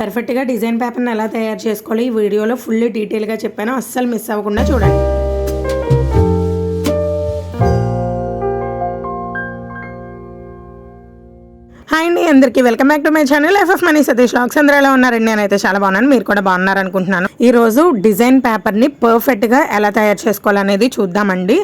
పర్ఫెక్ట్గా డిజైన్ పేపర్ని ఎలా తయారు చేసుకోవాలో ఈ వీడియోలో ఫుల్ డీటెయిల్గా చెప్పాను. అస్సలు మిస్ అవ్వకుండా చూడండి. అందరికీ welcome back to my channel. FF Mani Satish lakhs అందరూ ఎలా ఉన్నారండి. నేనైతే చాలా బాగున్నాను. మీరు కూడా బాగున్నారు అనుకుంటున్నాను ఈ రోజు డిజైన్ పేపర్ని పర్ఫెక్ట్గా ఎలా తయారు చేసుకోవాలనేది చూద్దామండి.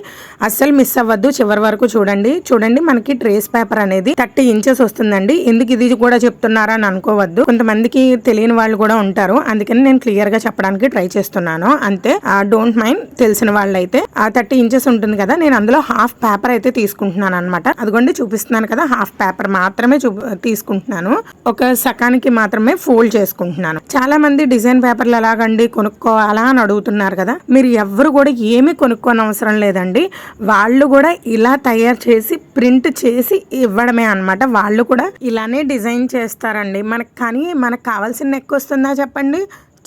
అస్సలు మిస్ అవ్వద్దు. చివరి వరకు చూడండి. చూడండి మనకి ట్రేస్ పేపర్ అనేది థర్టీ ఇంచెస్ వస్తుందండి. ఎందుకు ఇది కూడా చెప్తున్నారా అని అనుకోవద్దు. కొంతమందికి తెలియని వాళ్ళు కూడా ఉంటారు. అందుకని నేను క్లియర్గా చెప్పడానికి ట్రై చేస్తున్నాను. అంతే. డోంట్ మైండ్ తెలిసిన వాళ్ళైతే. ఆ థర్టీ ఇంచెస్ ఉంటుంది కదా నేను అందులో హాఫ్ పేపర్ అయితే తీసుకుంటున్నాను అనమాట అదిగోండి చూపిస్తున్నాను కదా హాఫ్ పేపర్ మాత్రమే చూ తీసుకుంటున్నాను. ఒక సకానికి మాత్రమే ఫోల్డ్ చేసుకుంటున్నాను. చాలా మంది డిజైన్ పేపర్లు ఎలాగండి కొనుక్కోవాలా అని అడుగుతున్నారు కదా. మీరు ఎవరు కూడా ఏమి కొనుక్కోని అవసరం లేదండి. వాళ్ళు కూడా ఇలా తయారు చేసి ప్రింట్ చేసి ఇవ్వడమే అన్నమాట. వాళ్ళు కూడా ఇలానే డిజైన్ చేస్తారండి. మనకు కానీ మనకు కావాల్సిన నెక్ వస్తుందా చెప్పండి?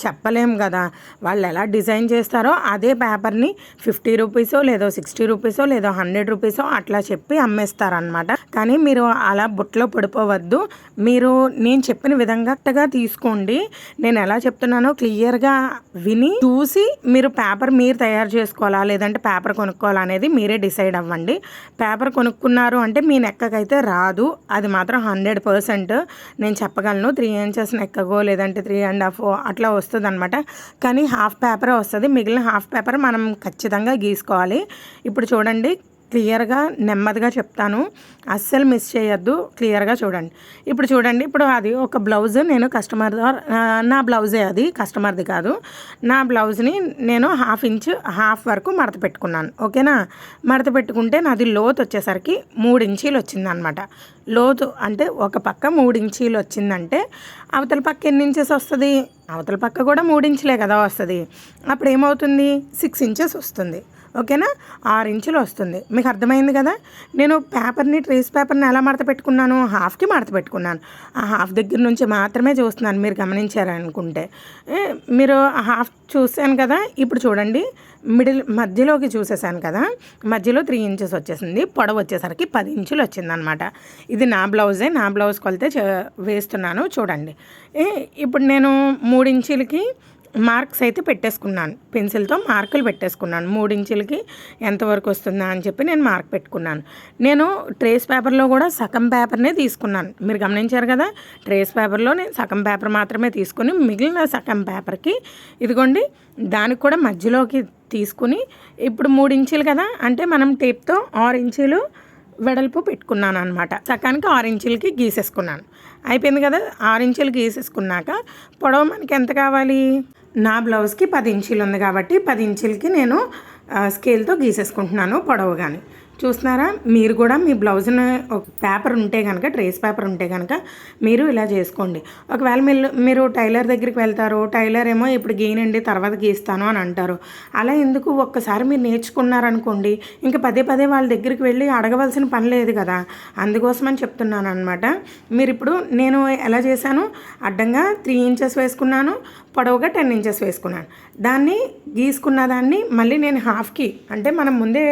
చెప్పలేం కదా. వాళ్ళు ఎలా డిజైన్ చేస్తారో అదే పేపర్ని ఫిఫ్టీ రూపీసో లేదో సిక్స్టీ రూపీసో లేదో హండ్రెడ్ రూపీసో అట్లా చెప్పి అమ్మేస్తారనమాట కానీ మీరు అలా బుట్టలో పడిపోవద్దు. మీరు నేను చెప్పిన విధంగా తీసుకోండి. నేను ఎలా చెప్తున్నానో క్లియర్గా విని చూసి మీరు పేపర్ మీరు తయారు చేసుకోవాలా? లేదంటే పేపర్ కొనుక్కోవాలా అనేది మీరే డిసైడ్ అవ్వండి. పేపర్ కొనుక్కున్నారు అంటే మీ నెక్కకైతే రాదు. అది మాత్రం హండ్రెడ్ పర్సెంట్ నేను చెప్పగలను. త్రీ ఇంచెస్ నెక్కగో లేదంటే త్రీ అండ్ హాఫ్ అట్లా వస్తుంది. వస్తుంది అనమాట కానీ హాఫ్ పేపర్ వస్తుంది. మిగిలిన హాఫ్ పేపర్ మనం ఖచ్చితంగా గీసుకోవాలి. ఇప్పుడు చూడండి క్లియర్గా నెమ్మదిగా చెప్తాను. అస్సలు మిస్ చేయొద్దు. క్లియర్గా చూడండి. ఇప్పుడు చూడండి. ఇప్పుడు అది ఒక బ్లౌజ్ నేను కస్టమర్ ద్వారా నా బ్లౌజే అది. కస్టమర్ది కాదు. నా బ్లౌజ్ని నేను హాఫ్ ఇంచ్ హాఫ్ వరకు మడత పెట్టుకున్నాను. ఓకేనా? మడత పెట్టుకుంటే నాది లోత్ వచ్చేసరికి మూడు ఇంచీలు వచ్చిందనమాట. లోతు అంటే ఒక పక్క మూడు ఇంచీలు వచ్చిందంటే అవతల పక్క ఎన్ని ఇంచెస్ వస్తుంది? అవతల పక్క కూడా మూడు ఇంచులే కదా వస్తుంది. అప్పుడు ఏమవుతుంది సిక్స్ ఇంచెస్ వస్తుంది. ఓకేనా? ఆరు ఇంచులు వస్తుంది. మీకు అర్థమైంది కదా? నేను పేపర్ని ట్రేస్ పేపర్ని ఎలా మడత పెట్టుకున్నాను? హాఫ్కి మడత పెట్టుకున్నాను. ఆ హాఫ్ దగ్గర నుంచి మాత్రమే చూస్తున్నాను. మీరు గమనించారనుకుంటే మీరు హాఫ్ చూశాను కదా? ఇప్పుడు చూడండి. మిడిల్ మధ్యలోకి చూసేసాను కదా? మధ్యలో త్రీ ఇంచెస్ వచ్చేసింది. పొడవు వచ్చేసరికి పది ఇంచులు వచ్చిందనమాట. ఇది నా బ్లౌజే. నా బ్లౌజ్ కొలితే చే- వేస్తున్నాను. చూడండి. ఇప్పుడు నేను మూడు ఇంచులకి మార్క్స్ అయితే పెట్టేసుకున్నాను. పెన్సిల్తో మార్కులు పెట్టేసుకున్నాను. మూడించులకి ఎంతవరకు వస్తుందా అని చెప్పి నేను మార్క్ పెట్టుకున్నాను. నేను ట్రేస్ పేపర్లో కూడా సగం పేపర్నే తీసుకున్నాను. మీరు గమనించారు కదా ట్రేస్ పేపర్లో నేను సగం పేపర్ మాత్రమే తీసుకుని మిగిలిన సగం పేపర్కి ఇదిగోండి దానికి కూడా మధ్యలోకి తీసుకుని ఇప్పుడు మూడు ఇంచులు కదా అంటే మనం టేప్తో ఆరు ఇంచులు వెడల్పు పెట్టుకున్నాను అనమాట సకానికి ఆరు గీసేసుకున్నాను. అయిపోయింది కదా ఆరు గీసేసుకున్నాక పొడవు మనకి ఎంత కావాలి? నా బ్లౌజ్కి పది ఇంచీలు ఉంది కాబట్టి పది ఇంచులకి నేను స్కేల్తో గీసేసుకుంటున్నాను పొడవు కానీ చూస్తున్నారా? మీరు కూడా మీ బ్లౌజ్ని ఒక పేపర్ ఉంటే కనుక ట్రేస్ పేపర్ ఉంటే కనుక మీరు ఇలా చేసుకోండి. ఒకవేళ మీరు మీరు టైలర్ దగ్గరికి వెళ్తారు టైలర్ ఏమో ఇప్పుడు గీనండి తర్వాత గీస్తాను అని అంటారు. అలా ఎందుకు ఒక్కసారి మీరు నేర్చుకున్నారనుకోండి ఇంకా పదే పదే వాళ్ళ దగ్గరికి వెళ్ళి అడగవలసిన పని లేదు కదా. అందుకోసమని చెప్తున్నాను అనమాట మీరు ఇప్పుడు నేను ఎలా చేశాను? అడ్డంగా త్రీ ఇంచెస్ వేసుకున్నాను పొడవుగా టెన్ ఇంచెస్ వేసుకున్నాను. దాన్ని గీసుకున్న దాన్ని మళ్ళీ నేను హాఫ్కి అంటే మనం ముందే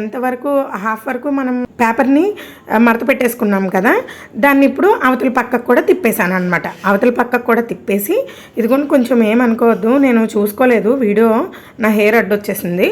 ఎంతవరకు హాఫ్ వరకు మనం పేపర్ని మడత పెట్టేసుకున్నాం కదా దాన్ని ఇప్పుడు అవతల పక్కకు కూడా తిప్పేశాను అనమాట అవతల పక్కకు కూడా తిప్పేసి ఇదిగోని కొంచెం ఏమనుకోవద్దు నేను చూసుకోలేదు వీడియో నా హెయిర్ అడ్డొచ్చేసింది వచ్చేసింది.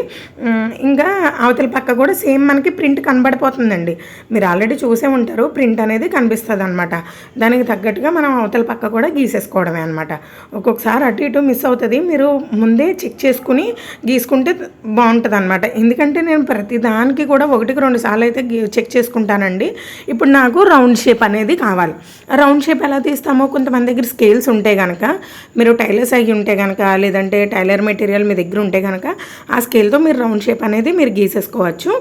ఇంకా అవతల పక్క కూడా సేమ్ మనకి ప్రింట్ కనబడిపోతుందండి. మీరు ఆల్రెడీ చూసే ఉంటారు ప్రింట్ అనేది కనిపిస్తుంది అనమాట దానికి తగ్గట్టుగా మనం అవతల పక్క కూడా గీసేసుకోవడమే అనమాట ఒక్కొక్కసారి అటు ఇటు మిస్ అవుతుంది మీరు ముందే చెక్ చేసుకుని గీసుకుంటే బాగుంటుంది అనమాట ఎందుకంటే నేను ప్రతి దానికి కూడా ఒకటికి రెండు సార్లు అయితే గీ- చెక్ చేసుకుంటానండి. ఇప్పుడు నాకు రౌండ్ షేప్ అనేది కావాలి. రౌండ్ షేప్ ఎలా తీస్తామో కొంతమంది దగ్గర స్కేల్స్ ఉంటే కనుక మీరు టైలర్స్ అయ్యి ఉంటే కనుక లేదంటే టైలర్ మెటీరియల్ మీ దగ్గర ఉంటే కనుక ఆ స్కేల్తో మీరు రౌండ్ షేప్ అనేది మీరు గీసేసుకోవచ్చు.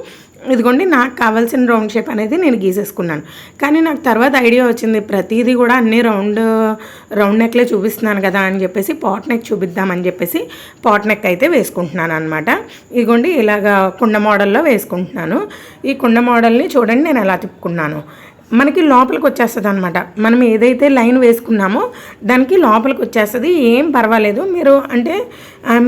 ఇదిగోండి నాకు కావాల్సిన రౌండ్ షేప్ అనేది నేను గీసేసుకున్నాను. కానీ నాకు తర్వాత ఐడియా వచ్చింది ప్రతిదీ కూడా అన్ని రౌండ్ రౌండ్ నెక్లే చూపిస్తున్నాను కదా అని చెప్పేసి పాట్ నెక్ చూపిద్దామని చెప్పేసి పాట్ నెక్ అయితే వేసుకుంటున్నాను అనమాట ఇదిగోండి ఇలాగా కుండ మోడల్లో వేసుకుంటున్నాను. ఈ కుండ మోడల్ని చూడండి నేను ఎలా తిప్పుకున్నాను. మనకి లోపలికి వచ్చేస్తుంది అనమాట మనం ఏదైతే లైన్ వేసుకున్నామో దానికి లోపలికి వచ్చేస్తుంది. ఏం పర్వాలేదు. మీరు అంటే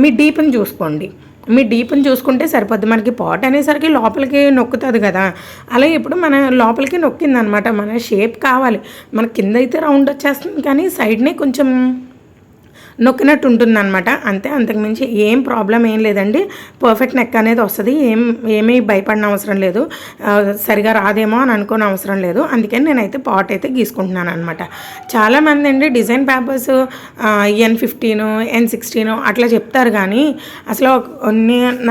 మీ డీప్ని చూసుకోండి. మీ డీప్ని చూసుకుంటే సరిపోద్ది. మనకి పాట్ అనేసరికి లోపలికి నొక్కుతుంది కదా. అలా ఇప్పుడు మన లోపలికి నొక్కింది అనమాట మన షేప్ కావాలి. మన కింద అయితే రౌండ్ వచ్చేస్తుంది కానీ సైడ్నే కొంచెం నొక్కినట్టు ఉంటుంది అనమాట అంతే అంతకుమించి ఏం ప్రాబ్లం ఏం లేదండి. పర్ఫెక్ట్ నెక్ అనేది వస్తుంది. ఏం ఏమీ భయపడిన అవసరం లేదు. సరిగా రాదేమో అని అనుకోని అవసరం లేదు. అందుకని నేనైతే పాట్ అయితే గీసుకుంటున్నాను అనమాట చాలామంది అండి design papers N fifteen N sixteen అట్లా చెప్తారు కానీ అసలు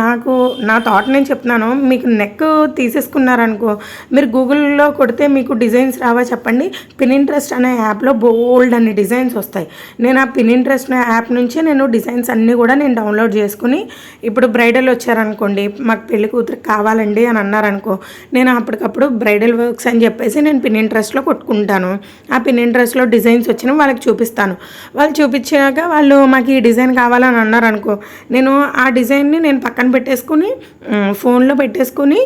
నాకు నా థాట్ నేను చెప్తున్నాను మీకు నెక్ తీసేసుకున్నారనుకో మీరు గూగుల్లో కొడితే మీకు డిజైన్స్ రావా చెప్పండి. పిన్ ఇంట్రెస్ట్ అనే యాప్లో బోల్డ్ అన్ని డిజైన్స్ వస్తాయి. నేను ఆ పిన్ ఇంట్రెస్ట్ అనే యాప్ నుంచి నేను డిజైన్స్ అన్నీ కూడా నేను డౌన్లోడ్ చేసుకుని ఇప్పుడు బ్రైడల్ వచ్చారనుకోండి మాకు పెళ్ళి కూతురు కావాలండి అని అన్నారనుకో నేను అప్పటికప్పుడు బ్రైడల్ వర్క్స్ అని చెప్పేసి నేను పిన్ ఇంట్రెస్ట్లో కొట్టుకుంటాను. ఆ పిన్ ఇంట్రెస్ట్లో డిజైన్స్ వచ్చిన వాళ్ళకి చూపిస్తాను. వాళ్ళు చూపించాక వాళ్ళు మాకు ఈ డిజైన్ కావాలని అన్నారనుకో నేను ఆ డిజైన్ని నేను పక్కన పెట్టేసుకుని ఫోన్లో పెట్టేసుకుని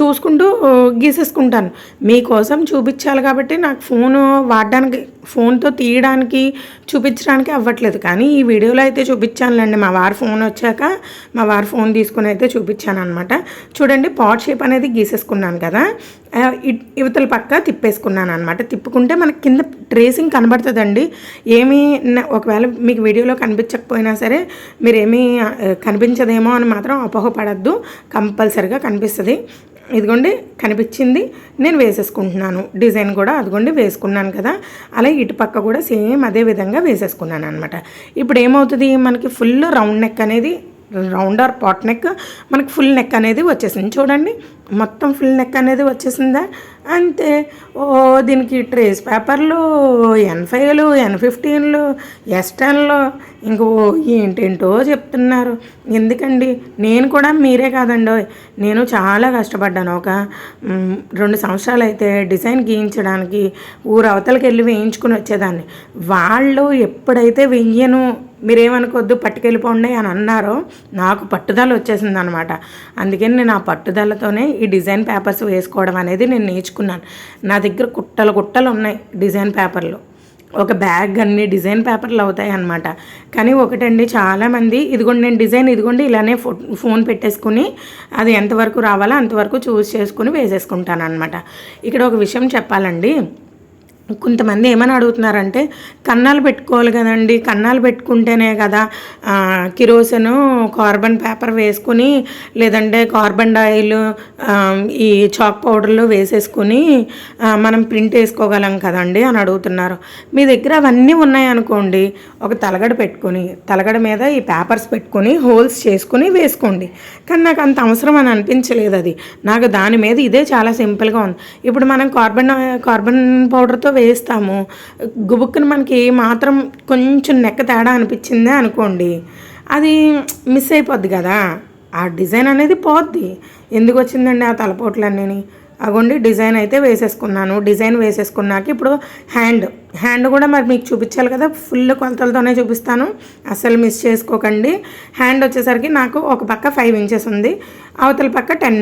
చూసుకుంటూ గీసేసుకుంటాను. మీకోసం చూపించాలి కాబట్టి నాకు ఫోను వాడడానికి ఫోన్తో తీయడానికి చూపించడానికి అవ్వట్లేదు. కానీ ఈ వీడియోలో అయితే చూపించానులేండి. మా వారి ఫోన్ వచ్చాక మా వారి ఫోన్ తీసుకుని అయితే చూపించాను అనమాట చూడండి పాట్ షేప్ అనేది గీసేసుకున్నాను కదా. ఇవతల పక్క తిప్పేసుకున్నాను అనమాట తిప్పుకుంటే మనకి కింద ట్రేసింగ్ కనబడుతుందండి. ఏమీ ఒకవేళ మీకు వీడియోలో కనిపించకపోయినా సరే మీరేమీ కనిపించదేమో అని మాత్రం అపోహపడద్దు. కంపల్సరిగా కనిపిస్తుంది. ఇదిగోండి కనిపించింది. నేను వేసేసుకుంటున్నాను. డిజైన్ కూడా అదిగోండి వేసుకున్నాను కదా. అలా ఇటు పక్క కూడా సేమ్ అదే విధంగా వేసేసుకున్నాను అనమాట ఇప్పుడు ఏమవుతుంది మనకి ఫుల్ రౌండ్ నెక్ అనేది రౌండ్ ఆర్ పాట్ నెక్ మనకి ఫుల్ నెక్ అనేది వచ్చేసింది. చూడండి మొత్తం ఫుల్ నెక్ అనేది వచ్చేసిందా? అంతే. ఓ దీనికి ట్రేస్ పేపర్లు ఎన్ ఫైవ్లు ఎన్ ఫిఫ్టీన్లు ఎస్ టెన్లు ఇంకో ఏంటేంటో చెప్తున్నారు. ఎందుకండి? నేను కూడా మీరే కాదండి నేను చాలా కష్టపడ్డాను. ఒక రెండు సంవత్సరాలు అయితే డిజైన్ గీయించడానికి ఊరు అవతలకి వెళ్ళి వేయించుకుని వచ్చేదాన్ని. వాళ్ళు ఎప్పుడైతే వెయ్యను మీరేమనుకోవద్దు పట్టుకెళ్ళిపోండి అని అన్నారో. నాకు పట్టుదల వచ్చేసింది అనమాట అందుకని నేను ఆ పట్టుదలతోనే ఈ డిజైన్ పేపర్స్ వేసుకోవడం అనేది నేను నేర్చుకున్నాను. నా దగ్గర కుట్టలు కుట్టలు ఉన్నాయి డిజైన్ పేపర్లు. ఒక బ్యాగ్ అన్ని డిజైన్ పేపర్లు అవుతాయి అనమాట కానీ ఒకటండి చాలామంది ఇదిగోండి నేను డిజైన్ ఇదిగోండి ఇలానే ఫో ఫోన్ పెట్టేసుకుని అది ఎంతవరకు రావాలో అంతవరకు చూస్ చేసుకుని వేసేసుకుంటాను అనమాట ఇక్కడ ఒక విషయం చెప్పాలండి. కొంతమంది ఏమని అడుగుతున్నారంటే కన్నాలు పెట్టుకోవాలి కదండి కన్నాలు పెట్టుకుంటేనే కదా ఆ, కిరోసిన్ కార్బన్ పేపర్ వేసుకుని లేదంటే కార్బన్ డైల్ ఈ చాక్ పౌడర్లు వేసేసుకుని మనం ప్రింట్ వేసుకోగలం కదండి అని అడుగుతున్నారు. మీ దగ్గర అవన్నీ ఉన్నాయనుకోండి ఒక తలగడ పెట్టుకొని తలగడ మీద ఈ పేపర్స్ పెట్టుకొని హోల్స్ చేసుకుని వేసుకోండి. కానీ నాకు అంత అవసరం అని అనిపించలేదు అది. నాకు దాని మీద ఇదే చాలా సింపుల్గా ఉంది. ఇప్పుడు మనం కార్బన్ కార్బన్ పౌడర్తో వేస్తాము. గుబుక్కుని మనకి మాత్రం కొంచెం నెక్క తేడా అనిపించిందే అనుకోండి. అది మిస్ అయిపోద్ది కదా. ఆ డిజైన్ అనేది పోద్ది. ఎందుకు వచ్చిందండి ఆ తలపోట్లన్నీ అగోండి డిజైన్ అయితే వేసేసుకున్నాను. డిజైన్ వేసేసుకున్నాక ఇప్పుడు హ్యాండ్. హ్యాండ్ కూడా మరి మీకు చూపించాలి కదా. ఫుల్ కొలతలతోనే చూపిస్తాను. అస్సలు మిస్ చేసుకోకండి. హ్యాండ్ వచ్చేసరికి నాకు ఒక పక్క ఫైవ్ ఇంచెస్ ఉంది. అవతల పక్క టెన్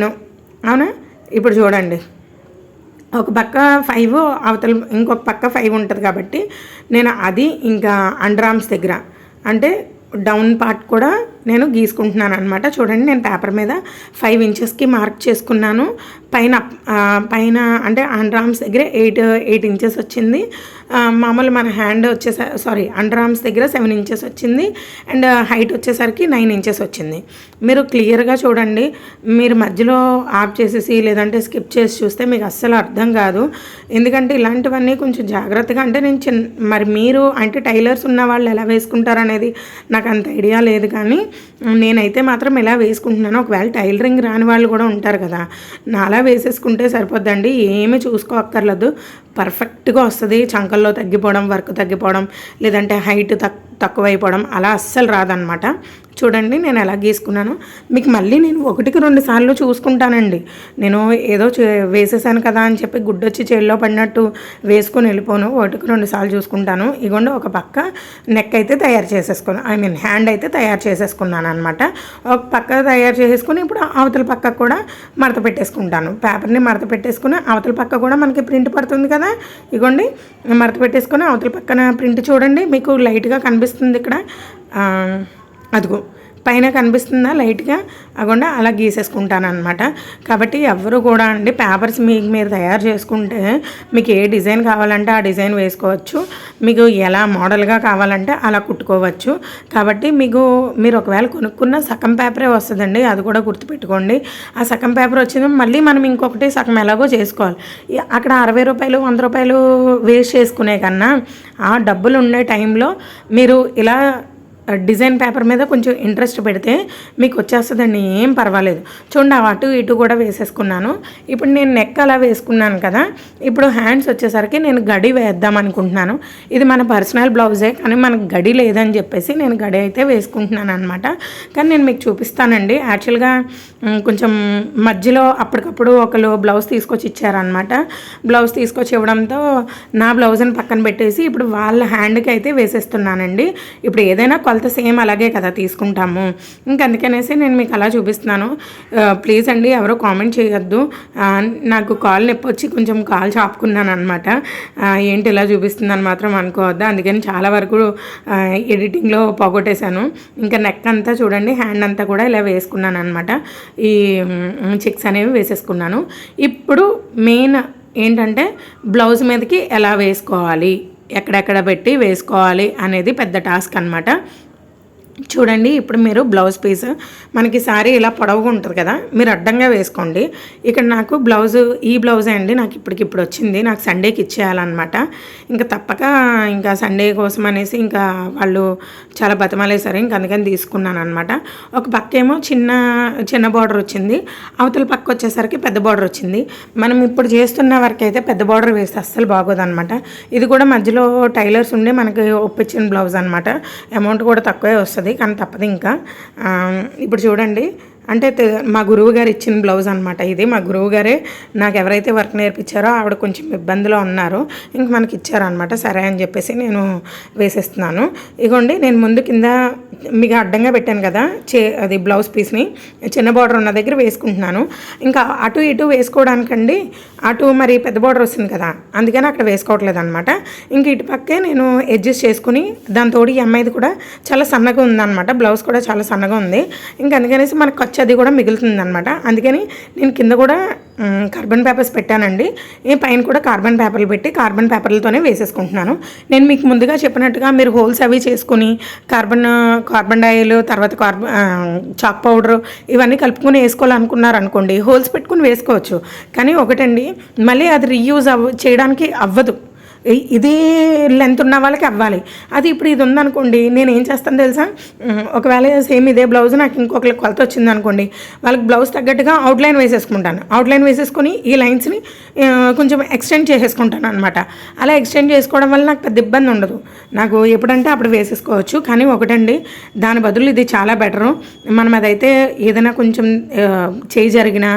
అవునా? ఇప్పుడు చూడండి. ఒక పక్క ఫైవ్ అవతల ఇంకొక పక్క ఫైవ్ ఉంటుంది కాబట్టి నేను అది ఇంకా అండర్ ఆర్మ్స్ దగ్గర. అంటే డౌన్ పార్ట్ కూడా నేను గీసుకుంటున్నాను అనమాట చూడండి నేను పేపర్ మీద ఫైవ్ ఇంచెస్కి మార్క్ చేసుకున్నాను. పైన పైన అంటే అండర్ ఆర్మ్స్ దగ్గర ఎయిట్ ఎయిట్ ఇంచెస్ వచ్చింది. మామూలు మన హ్యాండ్ వచ్చేసరి సారీ అండర్ ఆర్మ్స్ దగ్గర సెవెన్ ఇంచెస్ వచ్చింది. అండ్ హైట్ వచ్చేసరికి నైన్ ఇంచెస్ వచ్చింది. మీరు క్లియర్గా చూడండి. మీరు మధ్యలో ఆఫ్ చేసేసి లేదంటే స్కిప్ చేసి చూస్తే మీకు అస్సలు అర్థం కాదు. ఎందుకంటే ఇలాంటివన్నీ కొంచెం జాగ్రత్తగా అంటే నేను చిన్న మరి మీరు అంటే టైలర్స్ ఉన్న వాళ్ళు ఎలా వేసుకుంటారనేది నాకు అంత ఐడియా లేదు కానీ నేనైతే మాత్రం ఎలా వేసుకుంటున్నాను ఒకవేళ టైలరింగ్ రాని వాళ్ళు కూడా ఉంటారు కదా నాలా వేసేసుకుంటే సరిపోద్దండి. ఏమీ చూసుకోక్కర్లేదు పర్ఫెక్ట్గా వస్తుంది చంకల్లో తగ్గిపోవడం వర్క్ తగ్గిపోవడం లేదంటే హైట్ తక్ తక్కువైపోవడం అలా అస్సలు రాదనమాట. చూడండి నేను ఎలా గీసుకున్నాను. మీకు మళ్ళీ నేను ఒకటికి రెండు సార్లు చూసుకుంటానండి. నేను ఏదో చే- వేసేసాను కదా అని చెప్పి గుడ్డొచ్చి చేల్లో పడినట్టు వేసుకొని వెళ్ళిపోను. ఒకటికి రెండు సార్లు చూసుకుంటాను. ఇగోండి ఒక పక్క నెక్ అయితే తయారు చేసేసుకున్నాను ఐ మీన్ హ్యాండ్ అయితే తయారు చేసేసుకున్నాను అనమాట ఒక పక్క తయారు చేసేసుకుని ఇప్పుడు అవతల పక్క కూడా మడత పెట్టేసుకుంటాను. పేపర్ని మడత పెట్టేసుకుని అవతల పక్క కూడా మనకి ప్రింట్ పడుతుంది కదా. ఇగోండి మడత పెట్టేసుకుని అవతల పక్కన ప్రింట్ చూడండి. మీకు లైట్గా కనిపిస్తుంది ఇక్కడ. అదిగో పైన కనిపిస్తుందా లైట్గా? అకుండా అలా గీసేసుకుంటాను అనమాట కాబట్టి ఎవరు కూడా అండి పేపర్స్ మీకు మీరు తయారు చేసుకుంటే మీకు ఏ డిజైన్ కావాలంటే ఆ డిజైన్ వేసుకోవచ్చు. మీకు ఎలా మోడల్గా కావాలంటే అలా కుట్టుకోవచ్చు. కాబట్టి మీకు మీరు ఒకవేళ కొనుక్కున్న సగం పేపరే వస్తుందండి అది కూడా గుర్తుపెట్టుకోండి. ఆ సగం పేపర్ వచ్చింది మళ్ళీ మనం ఇంకొకటి సగం ఎలాగో చేసుకోవాలి. అక్కడ అరవై రూపాయలు వంద రూపాయలు వేస్ట్ చేసుకునే కన్నా ఆ డబ్బులు ఉండే టైంలో మీరు ఇలా డిజైన్ పేపర్ మీద కొంచెం ఇంట్రెస్ట్ పెడితే మీకు వచ్చేస్తుందండి ఏం పర్వాలేదు. చూడండి అటు ఇటు కూడా వేసేసుకున్నాను. ఇప్పుడు నేను నెక్ అలా వేసుకున్నాను కదా ఇప్పుడు హ్యాండ్స్ వచ్చేసరికి నేను గడి వేద్దాం అనుకుంటున్నాను. ఇది మన పర్సనల్ బ్లౌజే కానీ మనకు గడి లేదని చెప్పేసి నేను గడి అయితే వేసుకుంటున్నాను అనమాట కానీ నేను మీకు చూపిస్తానండి. యాక్చువల్గా కొంచెం మధ్యలో అప్పటికప్పుడు ఒకరు బ్లౌజ్ తీసుకొచ్చి ఇచ్చారనమాట బ్లౌజ్ తీసుకొచ్చి ఇవ్వడంతో నా బ్లౌజ్ని పక్కన పెట్టేసి ఇప్పుడు వాళ్ళ హ్యాండ్కి అయితే వేసేస్తున్నానండి. ఇప్పుడు ఏదైనా కొలత సేమ్ అలాగే కదా తీసుకుంటాము. ఇంకా అందుకనేసి నేను మీకు అలా చూపిస్తున్నాను. ప్లీజ్ అండి ఎవరో కామెంట్ చేయొద్దు. నాకు కాల్ నొప్పి వచ్చి కొంచెం కాల్ చాపుకున్నాను అనమాట ఏంటి ఇలా చూపిస్తుందని మాత్రం అనుకోవద్దు. అందుకని చాలా వరకు ఎడిటింగ్లో పోగొట్టేశాను. ఇంకా నెక్ అంతా చూడండి హ్యాండ్ అంతా కూడా ఇలా వేసుకున్నాను అనమాట ఈ చిక్స్ అనేవి వేసేసుకున్నాను. ఇప్పుడు మెయిన్ ఏంటంటే బ్లౌజ్ మీదకి ఎలా వేసుకోవాలి? ఎక్కడెక్కడ పెట్టి వేసుకోవాలి అనేది పెద్ద టాస్క్ అనమాట చూడండి ఇప్పుడు మీరు బ్లౌజ్ పీస్ మనకి సారీ ఇలా పొడవుగా ఉంటుంది కదా మీరు అడ్డంగా వేసుకోండి. ఇక్కడ నాకు బ్లౌజ్ ఈ బ్లౌజే అండి నాకు ఇప్పటికిప్పుడు వచ్చింది నాకు సండేకి ఇచ్చేయాలన్నమాట. ఇంకా తప్పక ఇంకా సండే కోసం అనేసి ఇంకా వాళ్ళు చాలా బతమాలేశారు ఇంకా అందుకని తీసుకున్నాను అనమాట ఒక పక్క ఏమో చిన్న చిన్న బార్డర్ వచ్చింది అవతల పక్క వచ్చేసరికి పెద్ద బార్డర్ వచ్చింది. మనం ఇప్పుడు చేస్తున్న వరకు అయితే పెద్ద బార్డర్ వేస్తే అస్సలు బాగోదన్నమాట. ఇది కూడా మధ్యలో టైలర్స్ ఉండి మనకి ఒప్పించిన బ్లౌజ్ అనమాట అమౌంట్ కూడా తక్కువే వస్తుంది. కానీ తప్పదు ఇంకా. ఇప్పుడు చూడండి అంటే మా గురువు గారు ఇచ్చిన బ్లౌజ్ అనమాట ఇది. మా గురువు గారే నాకు ఎవరైతే వర్క్ నేర్పించారో ఆవిడ కొంచెం ఇబ్బందిలో ఉన్నారు. ఇంక మనకి ఇచ్చారనమాట సరే అని చెప్పేసి నేను వేసేస్తున్నాను. ఇగోండి నేను ముందు కింద మీకు అడ్డంగా పెట్టాను కదా చే అది బ్లౌజ్ పీస్ని. చిన్న బార్డర్ ఉన్న దగ్గర వేసుకుంటున్నాను. ఇంకా అటు ఇటు వేసుకోవడానికండి అటు మరి పెద్ద బార్డర్ వస్తుంది కదా అందుకని అక్కడ వేసుకోవట్లేదు అనమాట ఇంక ఇటు పక్కే నేను అడ్జస్ట్ చేసుకుని దాని తోడు ఈ అమ్మాయిది కూడా చాలా సన్నగా ఉందన్నమాట. బ్లౌజ్ కూడా చాలా సన్నగా ఉంది. ఇంకా అందుకనేసి మనకు ఖర్చు అది కూడా మిగులుతుంది అనమాట అందుకని నేను కింద కూడా కార్బన్ పేపర్స్ పెట్టానండి. ఈ పైన కూడా కార్బన్ పేపర్లు పెట్టి కార్బన్ పేపర్లతోనే వేసేసుకుంటున్నాను. నేను మీకు ముందుగా చెప్పినట్టుగా మీరు హోల్స్ అవి చేసుకుని కార్బన్ కార్బన్ డైల్ తర్వాత కార్బన్ చాక్ పౌడర్ ఇవన్నీ కలుపుకొని వేసుకోవాలనుకున్నారు అనుకోండి హోల్స్ పెట్టుకుని వేసుకోవచ్చు. కానీ ఒకటండి మళ్ళీ అది రీయూజ్ అవ్ చేయడానికి అవ్వదు. ఇదే లెంత్ ఉన్న వాళ్ళకి అవ్వాలి. అది ఇప్పుడు ఇది ఉందనుకోండి నేను ఏం చేస్తాను తెలుసా? ఒకవేళ సేమ్ ఇదే బ్లౌజ్ నాకు ఇంకొకరికి కొలత వచ్చింది అనుకోండి వాళ్ళకి బ్లౌజ్ తగ్గట్టుగా అవుట్లైన్ వేసేసుకుంటాను. అవుట్లైన్ వేసేసుకొని ఈ లైన్స్ని కొంచెం ఎక్స్టెండ్ చేసేసుకుంటాను అనమాట అలా ఎక్స్టెండ్ చేసుకోవడం వల్ల నాకు పెద్ద ఇబ్బంది ఉండదు. నాకు ఎప్పుడంటే అప్పుడు వేసేసుకోవచ్చు కానీ ఒకటండి దాని బదులు ఇది చాలా బెటరు మనం అదైతే ఏదైనా కొంచెం చేయి జరిగినా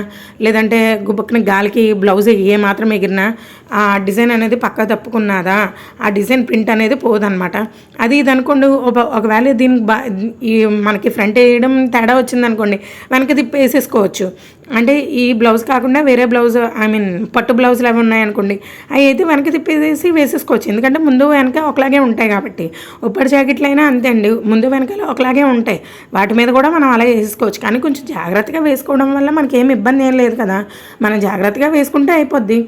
లేదంటే గుబక్కున గాలికి బ్లౌజ్ ఏ మాత్రం ఎగిరినా ఆ డిజైన్ అనేది పక్క తప్పుకున్నదా? ఆ డిజైన్ ప్రింట్ అనేది పోదనమాట అది ఇది అనుకోండి ఒక- ఒకవేళ దీనికి బా ఈ మనకి ఫ్రంట్ వేయడం తేడా వచ్చిందనుకోండి వెనక తిప్పి వేసేసుకోవచ్చు అంటే ఈ బ్లౌజ్ కాకుండా వేరే బ్లౌజ్ ఐ మీన్ పట్టు బ్లౌజులు అవి ఉన్నాయనుకోండి అవి అయితే వెనక తిప్పేసి వేసేసుకోవచ్చు. ఎందుకంటే ముందు వెనక ఒకలాగే ఉంటాయి కాబట్టి. ఉప్పటి జాకెట్లు అయినా అంతే అండి ముందు వెనకాల ఒకలాగే ఉంటాయి. వాటి మీద కూడా మనం అలా వేసుకోవచ్చు కానీ కొంచెం జాగ్రత్తగా వేసుకోవడం వల్ల మనకి ఏమి ఇబ్బంది ఏం లేదు కదా. మనం జాగ్రత్తగా వేసుకుంటే అయిపోద్ది.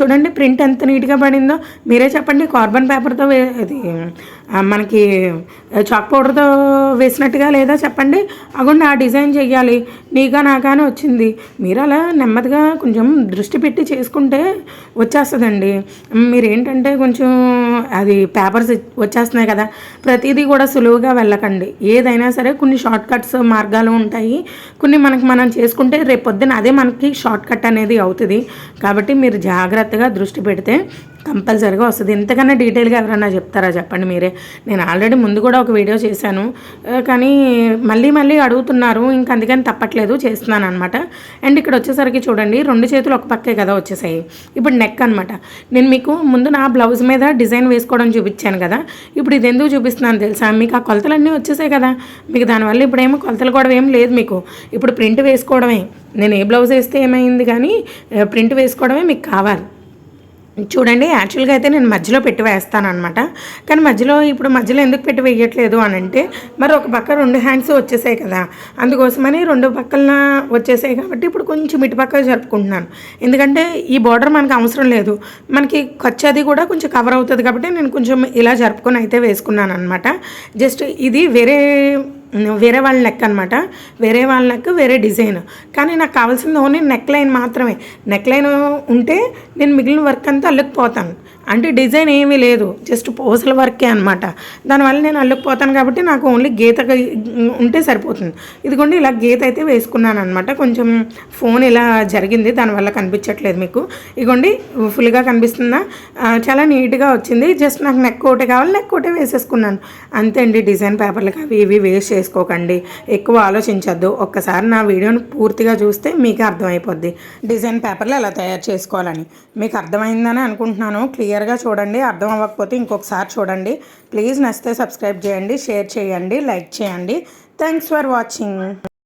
చూడండి ప్రింట్ ఎంత నీట్గా పడిందో. మీరే చెప్పండి కార్బన్ పేపర్తో వే ఇది మనకి చాక్ పౌడర్తో వేసినట్టుగా లేదా చెప్పండి? అగుండి ఆ డిజైన్ చెయ్యాలి. నీకా నాకానే వచ్చింది. మీరు అలా నెమ్మదిగా కొంచెం దృష్టి పెట్టి చేసుకుంటే వచ్చేస్తుందండి. మీరేంటంటే కొంచెం అది పేపర్స్ వచ్చేస్తున్నాయి కదా ప్రతిదీ కూడా సులువుగా వెళ్ళకండి. ఏదైనా సరే కొన్ని షార్ట్ కట్స్ మార్గాలు ఉంటాయి. కొన్ని మనకి మనం చేసుకుంటే రేపు పొద్దున అదే మనకి షార్ట్ కట్ అనేది అవుతుంది. కాబట్టి మీరు జాగ్రత్తగా దృష్టి పెడితే కంపల్సరీగా వస్తుంది. ఎంతకన్నా డీటెయిల్గా ఎవరన్నా చెప్తారా? చెప్పండి మీరే. నేను ఆల్రెడీ ముందు కూడా ఒక వీడియో చేశాను. కానీ మళ్ళీ మళ్ళీ అడుగుతున్నారు. ఇంక అందుకని తప్పట్లేదు. చేస్తున్నాను అనమాట అండ్ ఇక్కడ వచ్చేసరికి చూడండి రెండు చేతులు ఒక పక్కే కదా వచ్చేసాయి. ఇప్పుడు నెక్ అనమాట నేను మీకు ముందు నా బ్లౌజ్ మీద డిజైన్ వేసుకోవడం చూపించాను కదా. ఇప్పుడు ఇది ఎందుకు చూపిస్తున్నాను తెలుసా? మీకు ఆ కొలతలన్నీ వచ్చేసాయి కదా. మీకు దానివల్ల ఇప్పుడేమో కొలతలు కూడా ఏం లేదు మీకు. ఇప్పుడు ప్రింట్ వేసుకోవడమే. నేను ఏ బ్లౌజ్ వేస్తే ఏమైంది కానీ ప్రింట్ వేసుకోవడమే మీకు కావాలి. చూడండి యాక్చువల్గా అయితే నేను మధ్యలో పెట్టి వేస్తాను అనమాట కానీ మధ్యలో ఇప్పుడు మధ్యలో ఎందుకు పెట్టి వేయట్లేదు అని అంటే మరి ఒక పక్క రెండు హ్యాండ్స్ వచ్చేసాయి కదా. అందుకోసమని రెండు పక్కల వచ్చేసాయి కాబట్టి ఇప్పుడు కొంచెం ఇటు పక్క జరుపుకుంటున్నాను. ఎందుకంటే ఈ బార్డర్ మనకు అవసరం లేదు. మనకి ఖర్చు అది కూడా కొంచెం కవర్ అవుతుంది కాబట్టి నేను కొంచెం ఇలా జరుపుకొని అయితే వేసుకున్నాను అనమాట జస్ట్ ఇది వేరే వేరే వాళ్ళ నెక్ అనమాట వేరే వాళ్ళ నెక్ వేరే డిజైన్. కానీ నాకు కావాల్సింది ఓన్లీ నెక్ లైన్ మాత్రమే. నెక్ లైన్ ఉంటే నేను మిగిలిన వర్క్ అంతా అల్లుకుపోతాను. అంటే డిజైన్ ఏమీ లేదు జస్ట్ పోసల వర్కే అనమాట దానివల్ల నేను అల్లుకుపోతాను కాబట్టి నాకు ఓన్లీ గీత ఉంటే సరిపోతుంది. ఇదిగోండి ఇలా గీత అయితే వేసుకున్నాను అనమాట కొంచెం ఫోన్ ఇలా జరిగింది దానివల్ల కనిపించట్లేదు మీకు. ఇదిగోండి ఫుల్గా కనిపిస్తుందా? చాలా నీట్గా వచ్చింది. జస్ట్ నాకు నెక్ ఒకటి కావాలి నెక్ ఒకటి వేసేసుకున్నాను. అంతే అండి డిజైన్ పేపర్లకు అవి ఇవి వేస్ట్ చేసుకోకండి. ఎక్కువ ఆలోచించద్దు. ఒక్కసారి నా వీడియోని పూర్తిగా చూస్తే మీకు అర్థమైపోద్ది. డిజైన్ పేపర్లు ఎలా తయారు చేసుకోవాలని. మీకు అర్థమైందని అనుకుంటున్నాను. క్లియర్ క్లియర్గా చూడండి అర్థం అవ్వకపోతే ఇంకొకసారి చూడండి. ప్లీజ్ నచ్చితే సబ్స్క్రైబ్ చేయండి షేర్ చేయండి లైక్ చేయండి. Thanks for watching.